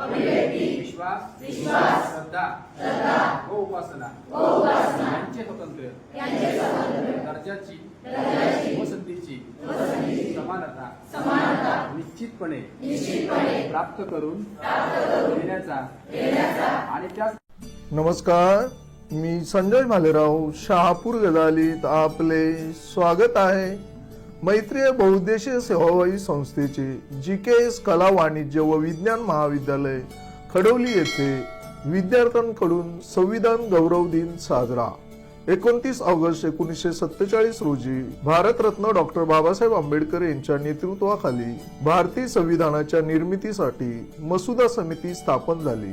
विश्वास श्रद्धा व उपासना यांचे स्वातंत्र्य दर्जाची व संधीची समानता निश्चितपणे प्राप्त करून देण्याचा आणि त्या नमस्कार मी संजय भालेराव शहापूर गदालीत आपले स्वागत आहे. मैत्रीय बहुउद्देशीय सेवाभावी संस्थेचे जी के एस कला वाणिज्य व विज्ञान महाविद्यालय खडवली येथे विद्यार्थ्यांकडून संविधान गौरव दिन साजरा. एकोणतीस ऑगस्ट एकोणीसशे सत्तेचाळीस रोजी भारतरत्न डॉक्टर बाबासाहेब आंबेडकर यांच्या नेतृत्वाखाली भारतीय संविधानाच्या निर्मितीसाठी मसुदा समिती स्थापन झाली.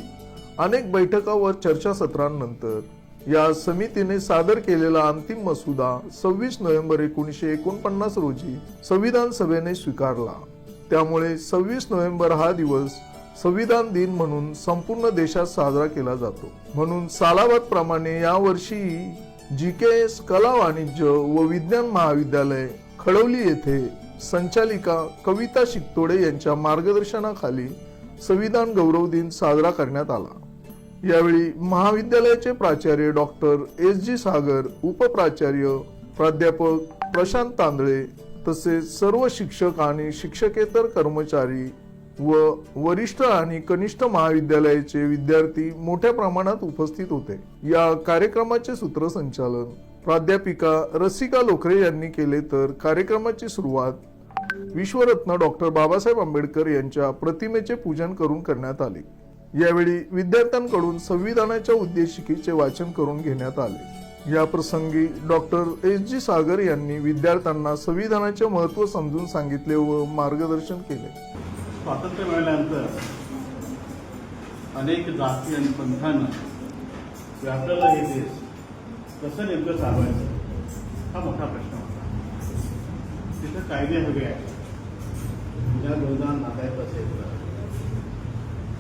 अनेक बैठका व चर्चासत्रांनंतर या समितीने सादर केलेला अंतिम मसुदा सव्वीस नोव्हेंबर एकोणीसशे एकोणपन्नास रोजी संविधान सभेने स्वीकारला. त्यामुळे सव्वीस नोव्हेंबर हा दिवस संविधान दिन म्हणून संपूर्ण देशात साजरा केला जातो. म्हणून सालाबाद प्रमाणे यावर्षी जी के एस कला वाणिज्य व विज्ञान महाविद्यालय खडवली येथे संचालिका कविता शिकतोडे यांच्या मार्गदर्शनाखाली संविधान गौरव दिन साजरा करण्यात आला. यावेळी महाविद्यालयाचे प्राचार्य डॉक्टर एस जी सागर उपप्राचार्य प्राध्यापक प्रशांत तांदळे तसेच सर्व शिक्षक आणि शिक्षकेतर कर्मचारी व वरिष्ठ आणि कनिष्ठ महाविद्यालयाचे विद्यार्थी मोठ्या प्रमाणात उपस्थित होते. या कार्यक्रमाचे सूत्रसंचालन प्राध्यापिका रसिका लोखरे यांनी केले तर कार्यक्रमाची सुरुवात विश्वरत्न डॉक्टर बाबासाहेब आंबेडकर यांच्या प्रतिमेचे पूजन करून करण्यात आले. यावेळी विद्यार्थ्यांकडून संविधानाच्या उद्देशिकेचे वाचन करून घेण्यात आले. या प्रसंगी डॉक्टर एस जी सागर यांनी विद्यार्थ्यांना संविधानाचे महत्त्व समजून सांगितले व मार्गदर्शन केले. स्वातंत्र्य मिळाल्यानंतर अनेक जाती आणि पंथांना व्यापलेलं हे देश कसं नेमकं चालवायचं हा मोठा प्रश्न होता. तिथं कायदे हवे आहेत. ज्या विरोधात नातायत असेल तर.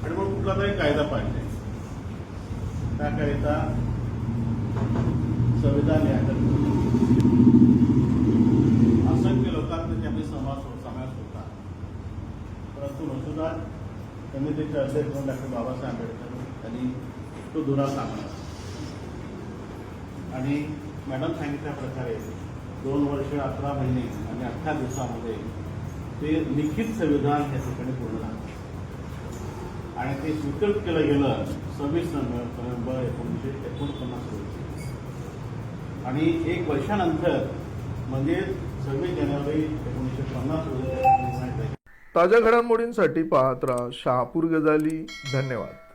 आणि मग कुठला तरी कायदा पाहिजे त्याकरिता संविधान या असंख्य लोकांचा त्यांनी समाज समावेश होता. परंतु मसुदा ते अध्यक्ष म्हणून डॉक्टर बाबासाहेब आंबेडकर त्यांनी तो दुरा सांगला आणि मॅडम सांगितल्या प्रकारे दोन वर्ष अकरा महिने आणि अठरा दिवसामध्ये ते लिखित संविधान या ठिकाणी पूर्ण झालं. आणि ते स्वीकृत केलं गेलं सव्वीस नोव्हेंबर एकोणीसशे एकोणपन्नास रोजी. आणि एक वर्षानंतर म्हणजे सव्वीस जानेवारी एकोणीसशे पन्नास रोजी. ताज्या घडामोडींसाठी पाहत राहा शहापूर गजाली. धन्यवाद.